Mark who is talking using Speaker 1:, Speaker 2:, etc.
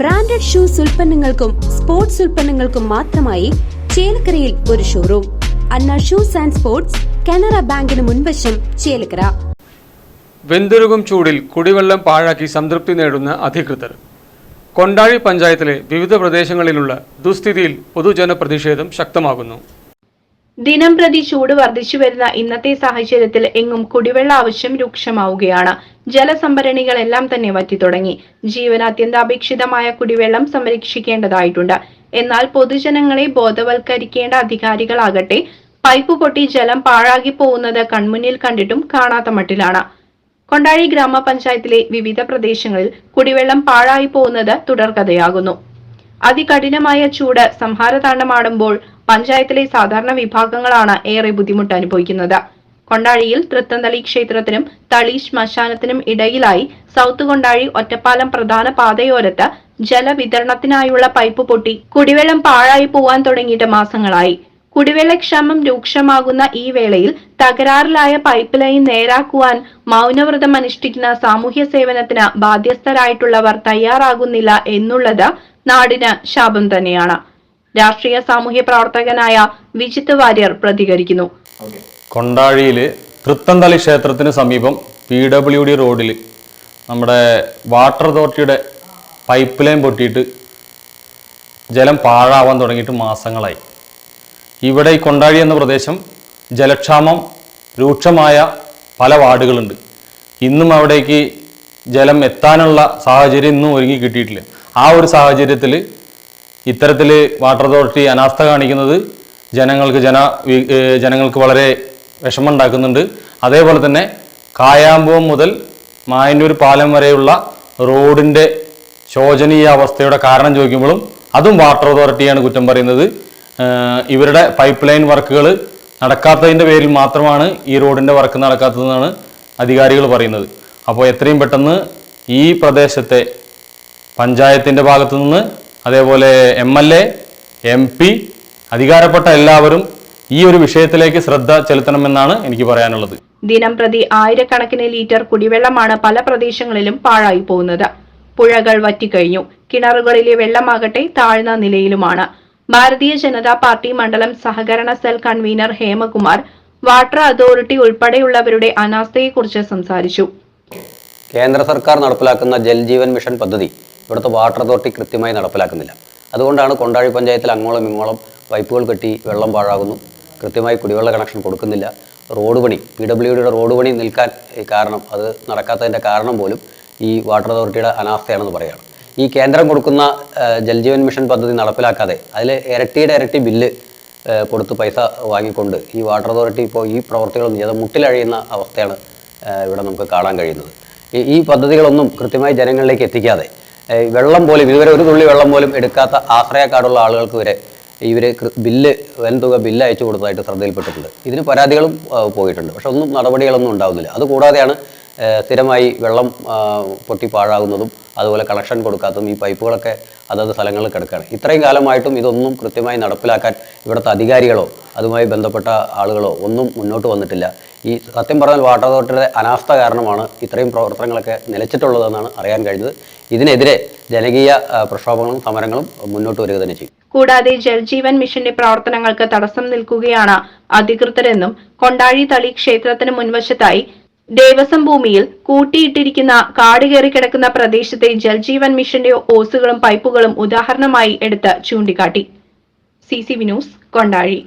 Speaker 1: Branded shoes ഉൽപ്പന്നങ്ങൾക്കും sports ഉൽപ്പന്നങ്ങൾക്കും മാത്രമായി ചേലക്കരയിൽ ഒരു showroom Anna shoes and sports Canara ബാങ്കിന് മുൻവശം ചേലക്കര.
Speaker 2: വെന്തുരുകും ചൂടിൽ കുടിവെള്ളം പാഴാക്കി സംതൃപ്തി നേടുന്ന അധികൃതർ. കൊണ്ടാഴി പഞ്ചായത്തിലെ വിവിധ പ്രദേശങ്ങളിലുള്ള ദുസ്ഥിതിയിൽ പൊതുജനപ്രതിഷേധം ശക്തമാകുന്നു.
Speaker 3: ദിനം പ്രതി ചൂട് വർദ്ധിച്ചു വരുന്ന ഇന്നത്തെ സാഹചര്യത്തിൽ എങ്ങും കുടിവെള്ള ആവശ്യം രൂക്ഷമാവുകയാണ്. ജലസംഭരണികളെല്ലാം തന്നെ വറ്റി തുടങ്ങി അത്യന്താപേക്ഷിതമായ കുടിവെള്ളം സംരക്ഷിക്കേണ്ടതായിട്ടുണ്ട്. എന്നാൽ പൊതുജനങ്ങളെ ബോധവൽക്കരിക്കേണ്ട അധികാരികളാകട്ടെ പൈപ്പ് പൊട്ടി ജലം പാഴാകി പോകുന്നത് കൺമുന്നിൽ കണ്ടിട്ടും കാണാത്ത മട്ടിലാണ്. കൊണ്ടാഴി ഗ്രാമപഞ്ചായത്തിലെ വിവിധ പ്രദേശങ്ങളിൽ കുടിവെള്ളം പാഴായി പോകുന്നത് തുടർക്കഥയാകുന്നു. അതികഠിനമായ ചൂട് സംഹാരതാണ്ഡമാടുമ്പോൾ പഞ്ചായത്തിലെ സാധാരണ വിഭാഗങ്ങളാണ് ഏറെ ബുദ്ധിമുട്ട് അനുഭവിക്കുന്നത്. കൊണ്ടാഴിയിൽ തൃത്തന്തളി ക്ഷേത്രത്തിനും തളി ശ്മശാനത്തിനും ഇടയിലായി സൗത്ത് കൊണ്ടാഴി ഒറ്റപ്പാലം പ്രധാന പാതയോരത്ത് ജലവിതരണത്തിനായുള്ള പൈപ്പ് പൊട്ടി കുടിവെള്ളം പാഴായി പോവാൻ തുടങ്ങിയിട്ട് മാസങ്ങളായി. കുടിവെള്ളക്ഷാമം രൂക്ഷമാകുന്ന ഈ വേളയിൽ തകരാറിലായ പൈപ്പ് ലൈൻ നേരാക്കുവാൻ മൗനവ്രതം അനുഷ്ഠിക്കുന്ന സാമൂഹ്യ സേവനത്തിന് ബാധ്യസ്ഥരായിട്ടുള്ളവർ തയ്യാറാകുന്നില്ല എന്നുള്ളത് നാടിന് ശാപം തന്നെയാണ്. രാഷ്ട്രീയ സാമൂഹ്യ പ്രവർത്തകനായ വിജിത്ത് വാര്യർ പ്രതികരിക്കുന്നു.
Speaker 4: കൊണ്ടാഴിയിൽ തൃത്തന്തളി ക്ഷേത്രത്തിന് സമീപം പി ഡബ്ല്യു ഡി റോഡിൽ നമ്മുടെ വാട്ടർ അതോറിറ്റിയുടെ പൈപ്പ് ലൈൻ പൊട്ടിയിട്ട് ജലം പാഴാവാൻ തുടങ്ങിയിട്ട് മാസങ്ങളായി. ഇവിടെ ഈ കൊണ്ടാഴി എന്ന പ്രദേശം ജലക്ഷാമം രൂക്ഷമായ പല വാർഡുകളുണ്ട്. ഇന്നും അവിടേക്ക് ജലം എത്താനുള്ള സാഹചര്യം ഇന്നും ഒരുങ്ങി കിട്ടിയിട്ടില്ല. ആ ഒരു സാഹചര്യത്തിൽ ഇത്തരത്തിൽ വാട്ടർ അതോറിറ്റി അനാസ്ഥ കാണിക്കുന്നത് ജനങ്ങൾക്ക് ജന ജനങ്ങൾക്ക് വളരെ വിഷമമുണ്ടാക്കുന്നുണ്ട്. അതേപോലെ തന്നെ കായാമ്പുവം മുതൽ മായന്നൂർ പാലം വരെയുള്ള റോഡിന്റെ ശോചനീയ അവസ്ഥയുടെ കാരണം ചോദിക്കുമ്പോഴും അതും വാട്ടർ അതോറിറ്റിയാണ് കുറ്റം പറയുന്നത്. ഇവരുടെ പൈപ്പ് ലൈൻ വർക്കുകൾ നടക്കാത്തതിന്റെ പേരിൽ മാത്രമാണ് ഈ റോഡിന്റെ വർക്ക് നടക്കാത്തതെന്നാണ് അധികാരികൾ പറയുന്നത്. അപ്പോൾ എത്രയും പെട്ടെന്ന് ഈ പ്രദേശത്തെ പഞ്ചായത്തിന്റെ ഭാഗത്തു നിന്ന് അതേപോലെ M L A M P അധികാരപ്പെട്ട എല്ലാവരും ഈ ഒരു വിഷയത്തിലേക്ക് ശ്രദ്ധ ചെലുത്തണമെന്നാണ് എനിക്ക് പറയാനുള്ളത്.
Speaker 3: ദിനം പ്രതി ആയിരക്കണക്കിന് ലിറ്റർ കുടിവെള്ളമാണ് പല പ്രദേശങ്ങളിലും പാഴായി പോകുന്നത്. പുഴകൾ വറ്റിക്കഴിഞ്ഞു. കിണറുകളിലെ വെള്ളമാകട്ടെ താഴ്ന്ന നിലയിലുമാണ്. ഭാരതീയ ജനതാ പാർട്ടി മണ്ഡലം സഹകരണ cell convener Hemakumar water authority ഉൾപ്പെടെയുള്ളവരുടെ അനാസ്ഥയെക്കുറിച്ച് സംസാരിച്ചു.
Speaker 5: കേന്ദ്ര സർക്കാർ നടപ്പിലാക്കുന്ന ജൽജീവൻ മിഷൻ പദ്ധതി ഇവിടുത്തെ വാട്ടർ അതോറിറ്റി കൃത്യമായി നടപ്പിലാക്കുന്നില്ല. അതുകൊണ്ടാണ് കൊണ്ടാഴി പഞ്ചായത്തിൽ അങ്ങോളം ഇങ്ങോളം പൈപ്പുകൾ കെട്ടി വെള്ളം പാഴാകുന്നു. കൃത്യമായി കുടിവെള്ള കണക്ഷൻ കൊടുക്കുന്നില്ല. റോഡ് പണി പി ഡബ്ല്യു ഡിയുടെ റോഡ് പണി നിൽക്കാൻ കാരണം അത് നടക്കാത്തതിന്റെ കാരണം പോലും ഈ വാട്ടർ അതോറിറ്റിയുടെ അനാസ്ഥയാണെന്ന് പറയുകയാണ്. ഈ കേന്ദ്രം കൊടുക്കുന്ന ജൽജീവൻ ജൽ ജീവൻ മിഷൻ പദ്ധതി നടപ്പിലാക്കാതെ അതിൽ ഇരട്ടിയുടെ ഇരട്ടി ബില്ല് കൊടുത്ത് പൈസ വാങ്ങിക്കൊണ്ട് ഈ വാട്ടർ അതോറിറ്റി ഇപ്പോൾ ഈ പ്രവർത്തികളൊന്നും ചെയ്ത് മുട്ടിലഴിയുന്ന അവസ്ഥയാണ് ഇവിടെ നമുക്ക് കാണാൻ കഴിയുന്നത്. ഈ പദ്ധതികളൊന്നും കൃത്യമായി ജനങ്ങളിലേക്ക് എത്തിക്കാതെ വെള്ളം പോലും ഇതുവരെ ഒരു തുള്ളി വെള്ളം പോലും എടുക്കാത്ത ആശ്രയക്കാടുള്ള ആളുകൾക്ക് വരെ ഇവർ ബില്ല് വൻതുക ബില്ല് അയച്ചു കൊടുത്തതായിട്ട് ശ്രദ്ധയിൽപ്പെട്ടിട്ടുണ്ട്. ഇതിന് പരാതികളും പോയിട്ടുണ്ട്. പക്ഷെ ഒന്നും നടപടികളൊന്നും ഉണ്ടാവുന്നില്ല. അതുകൂടാതെയാണ് സ്ഥിരമായി വെള്ളം പൊട്ടി പാഴാകുന്നതും അതുപോലെ കണക്ഷൻ കൊടുക്കാത്തതും ഈ പൈപ്പുകളൊക്കെ അതത് സ്ഥലങ്ങളിൽ കിടക്കുകയാണ്. ഇത്രയും കാലമായിട്ടും ഇതൊന്നും കൃത്യമായി നടപ്പിലാക്കാൻ ഇവിടുത്തെ അധികാരികളോ അതുമായി ബന്ധപ്പെട്ട ആളുകളോ ഒന്നും മുന്നോട്ട് വന്നിട്ടില്ല. ഈ സത്യം പറഞ്ഞാൽ വാട്ടർ അതോറിറ്റിയുടെ അനാസ്ഥ കാരണമാണ് ഇത്രയും പ്രവർത്തനങ്ങളൊക്കെ നിലച്ചിട്ടുള്ളതെന്നാണ് അറിയാൻ കഴിഞ്ഞത്. ഇതിനെതിരെ ജനകീയ പ്രക്ഷോഭങ്ങളും സമരങ്ങളും മുന്നോട്ട് വരിക തന്നെ ചെയ്യും.
Speaker 3: കൂടാതെ ജൽജീവൻ മിഷന്റെ പ്രവർത്തനങ്ങൾക്ക് തടസ്സം നിൽക്കുകയാണ് അധികൃതരെന്നും കൊണ്ടാഴി തളി ക്ഷേത്രത്തിന് മുൻവശത്തായി ദേവസ്വം ഭൂമിയിൽ കൂട്ടിയിട്ടിരിക്കുന്ന കാട് കയറി കിടക്കുന്ന പ്രദേശത്തെ ജൽജീവൻ മിഷന്റെ ഓസുകളും പൈപ്പുകളും ഉദാഹരണമായി എടുത്ത് ചൂണ്ടിക്കാട്ടി. C C V news Kondazhi.